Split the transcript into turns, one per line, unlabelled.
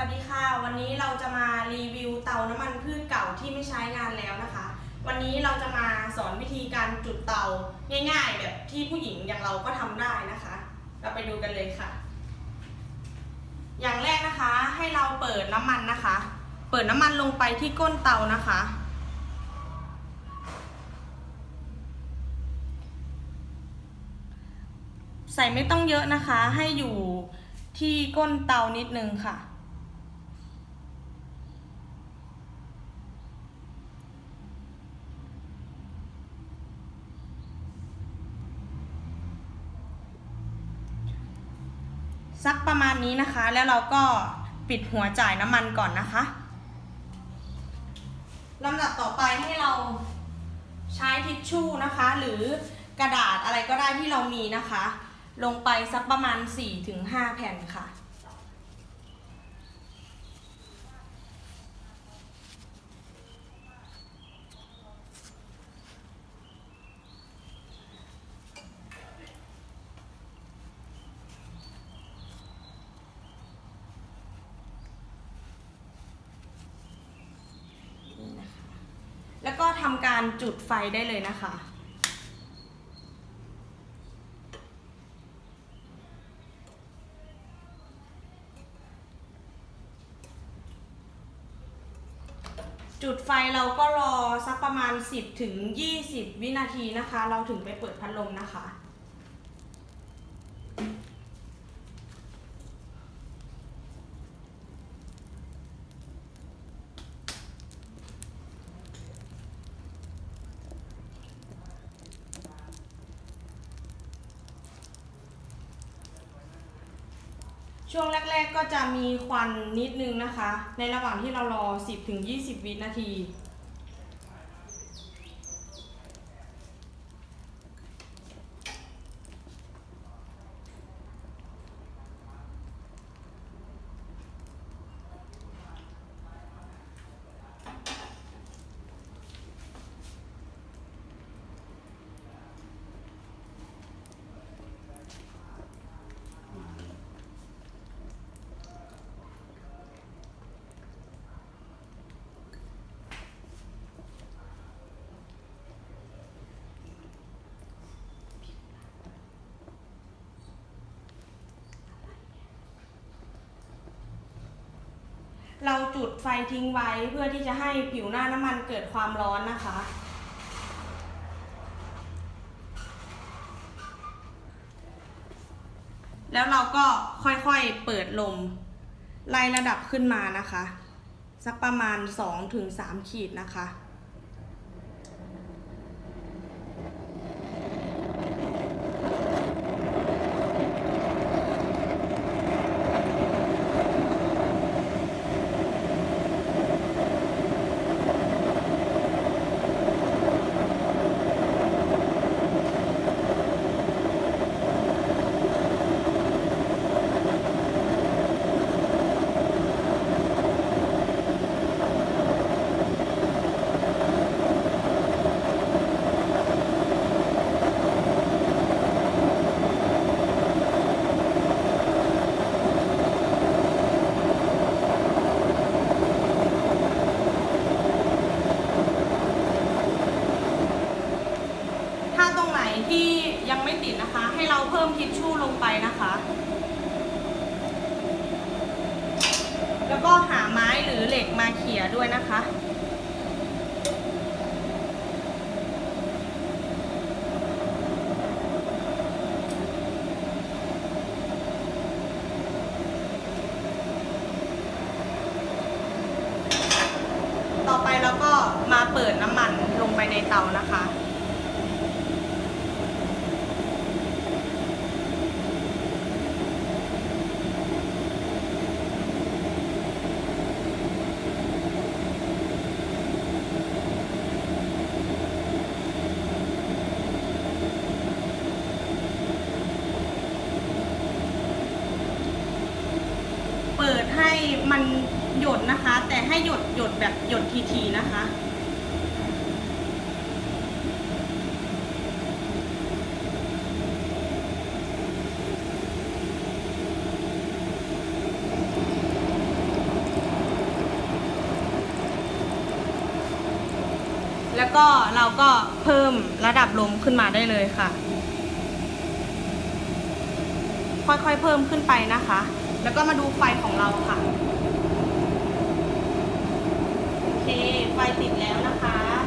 วัสดีค่ะ วันนี้เราจะมารีวิวเตาน้ำมันพืชเก่าที่ไม่ใช้งานแล้วนะคะ วันนี้เราจะมาสอนวิธีการจุดเตาง่ายๆ แบบที่ผู้หญิงอย่างเราก็ทำได้นะคะ เราไปดูกันเลยค่ะ อย่างแรกนะคะให้เราเปิดน้ำมันนะคะ เปิดน้ำมันลงไปที่ก้นเตานะคะ ใส่ไม่ต้องเยอะนะคะให้อยู่ที่ก้นเตานิดนึงค่ะ สักประมาณนี้นะคะ แล้วเราก็ปิดหัวจ่ายน้ำมันก่อนนะคะลำดับต่อไปให้เราใช้ทิชชู่นะคะ หรือกระดาษอะไรก็ได้ที่เรามีนะคะ ลงไปสักประมาณ 4-5 แผ่นค่ะ นี่นะคะ แล้วก็ ทำการจุดไฟได้เลยนะคะ จุดไฟเราก็รอสักประมาณ 10ถึง20 วินาทีนะคะ เราถึงไปเปิดพัดลมนะคะ ช่วงแรก ๆ ก็จะมีควันนิดนึงนะคะ ในระหว่างที่เรารอ 10-20 วินาที เราจุดไฟทิ้งไว้เพื่อที่จะให้ผิวหน้าน้ำมันเกิดความร้อนนะคะ แล้วเราก็ค่อยๆเปิดลมไล่ระดับขึ้นมานะคะ สักประมาณ 2-3 ขีดนะคะ ถ้าตรงไหนที่ยังไม่ติดนะคะ ให้เราเพิ่ มทิชชู่ลงไปนะคะ แล้วก็หาไม้หรือเหล็กมาเขี่ยด้วยนะคะต่อไปเราก็มาเปิดน้ำมันลงไปในเตานะคะันหยดนะคะ แต่ให้หยดหยดแบบหยดทีๆนะคะแล้วก็เราก็เพิ่มระดับลมขึ้นมาได้เลยค่ะ ค่อยๆเพิ่มขึ้นไปนะคะ แล้วก็มาดูไฟของเราค่ะ ไฟติดแล้วนะคะ